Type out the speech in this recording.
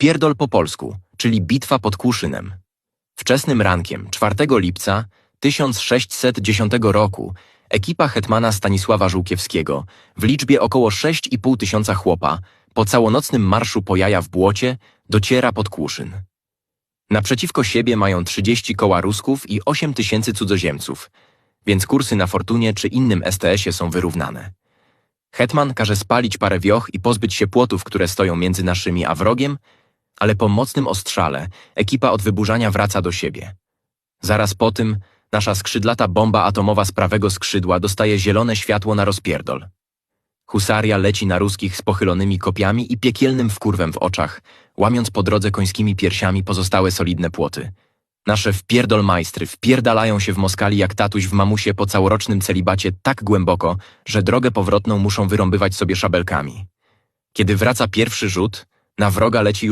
Wpierdol po polsku, czyli bitwa pod Kłuszynem. Wczesnym rankiem 4 lipca 1610 roku ekipa hetmana Stanisława Żółkiewskiego w liczbie około 6,5 tysiąca chłopa po całonocnym marszu po jaja w błocie dociera pod Kłuszyn. Naprzeciwko siebie mają 30 koła Rusków i 8 tysięcy cudzoziemców, więc kursy na Fortunie czy innym STS-ie są wyrównane. Hetman każe spalić parę wioch i pozbyć się płotów, które stoją między naszymi a wrogiem, ale po mocnym ostrzale ekipa od wyburzania wraca do siebie. Zaraz po tym nasza skrzydlata bomba atomowa z prawego skrzydła dostaje zielone światło na rozpierdol. Husaria leci na ruskich z pochylonymi kopiami i piekielnym wkurwem w oczach, łamiąc po drodze końskimi piersiami pozostałe solidne płoty. Nasze wpierdolmajstry wpierdalają się w Moskali jak tatuś w mamusie po całorocznym celibacie tak głęboko, że drogę powrotną muszą wyrąbywać sobie szabelkami. Kiedy wraca pierwszy rzut, na wroga leci